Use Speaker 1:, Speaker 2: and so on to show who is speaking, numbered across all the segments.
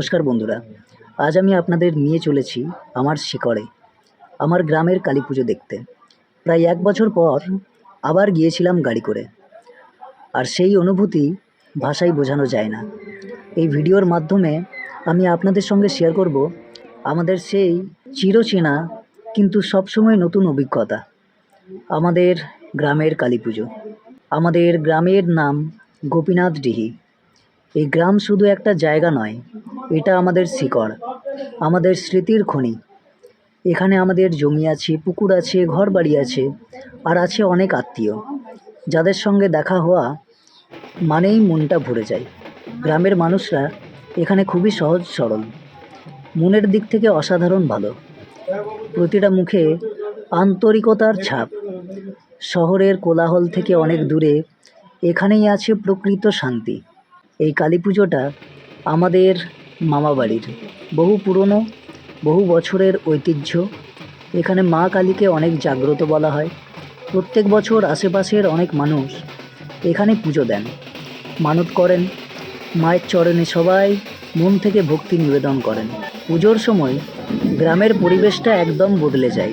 Speaker 1: নমস্কার বন্ধুরা, আজ আমি আপনাদের নিয়ে চলেছি আমার শিকড়ে, আমার গ্রামের কালী পুজো দেখতে। প্রায় এক বছর পর আবার গিয়েছিলাম গাড়ি করে। আর সেই অনুভূতি ভাষায় বোঝানো যায় না। এই ভিডিওর মাধ্যমে আমি আপনাদের সঙ্গে শেয়ার করব আমাদের সেই চিরচেনা, কিন্তু সবসময় নতুন অভিজ্ঞতা, আমাদের গ্রামের কালী পুজো। আমাদের গ্রামের নাম গোপীনাথ ডিহি। এই গ্রাম শুধু একটা জায়গা নয় এটা আমাদের শিকড়, আমাদের স্মৃতির খনি। এখানে আমাদের জমি আছে, পুকুর আছে ঘর বাড়ি আছে, আর আছে অনেক আত্মীয়। যাদের সঙ্গে দেখা হওয়া মানেই মনটা ভরে যায়। গ্রামের মানুষরা এখানে খুবই সহজ সরল। মনের দিক থেকে অসাধারণ ভালো। প্রতিটা মুখে আন্তরিকতার ছাপ। শহরের কোলাহল থেকে অনেক দূরে এখানেই আছে প্রকৃত শান্তি। এই কালী পুজোটা আমাদের মামাবাড়ির বহু পুরনো, বহু বছরের ঐতিহ্য। এখানে মা কালীকে অনেক জাগ্রত বলা হয়। প্রত্যেক বছর আশেপাশের অনেক মানুষ এখানে পুজো দেন। মানত করেন। মায়ের চরণে সবাই মন থেকে ভক্তি নিবেদন করেন। পুজোর সময় গ্রামের পরিবেশটা একদম বদলে যায়।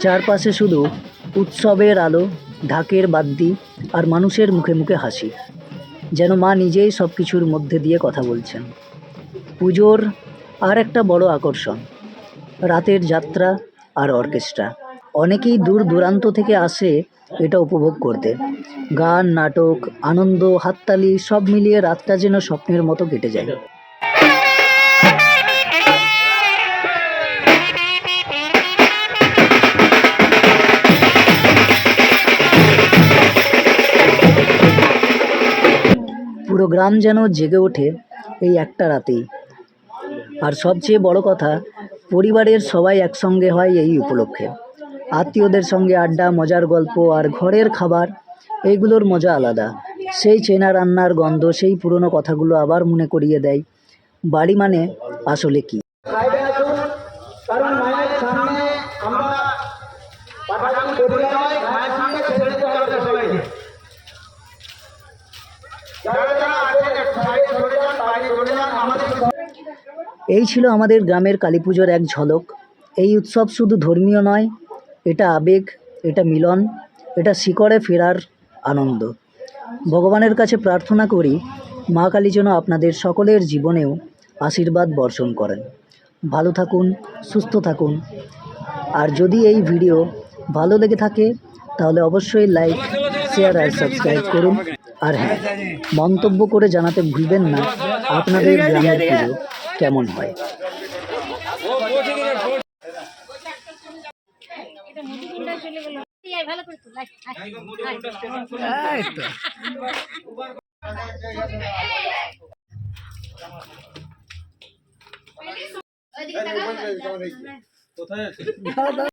Speaker 1: চারপাশে শুধু উৎসবের আলো, ঢাকের বাদ্যি আর মানুষের মুখে মুখে হাসি। যেন মা নিজেই সব কিছুর মধ্যে দিয়ে কথা বলছেন। পুজোর আর একটা বড় আকর্ষণ, রাতের যাত্রা আর অর্কেস্ট্রা। অনেকেই দূর দূরান্ত থেকে আসে এটা উপভোগ করতে। গান, নাটক, আনন্দ, হাততালি সব মিলিয়ে রাতটা যেন স্বপ্নের মতো কেটে যায়। পুরো গ্রাম যেন জেগে ওঠে এই একটা রাতেই। আর সবচেয়ে বড় কথা, পরিবারের সবাই একসঙ্গে হয় এই উপলক্ষে। আত্মীয়দের সঙ্গে আড্ডা, মজার গল্প আর ঘরের খাবার এইগুলোর মজা আলাদা। সেই চেনা রান্নার গন্ধ, সেই পুরনো কথাগুলো আবার মনে করিয়ে দেয়। বাড়ি মানে আসলে কি?
Speaker 2: আমাদের
Speaker 1: এই ছিল আমাদের গ্রামের কালী পুজোর এক ঝলক। এই উৎসব শুধু ধর্মীয় নয়, এটা আবেগ, এটা মিলন, এটা শিকড়ে ফেরার আনন্দ। ভগবানের কাছে প্রার্থনা করি, মা কালী যেন আপনাদের সকলের জীবনেও আশীর্বাদ বর্ষণ করেন। ভালো থাকুন, সুস্থ থাকুন। আর যদি এই ভিডিও ভালো লেগে থাকে, তাহলে অবশ্যই লাইক, শেয়ার আর সাবস্ক্রাইব করুন। আর হ্যাঁ মন্তব্য করে জানাতে ভুলবেন না, আপনাদের গ্রামের পুজো। কেমন হয়?
Speaker 2: কোথায়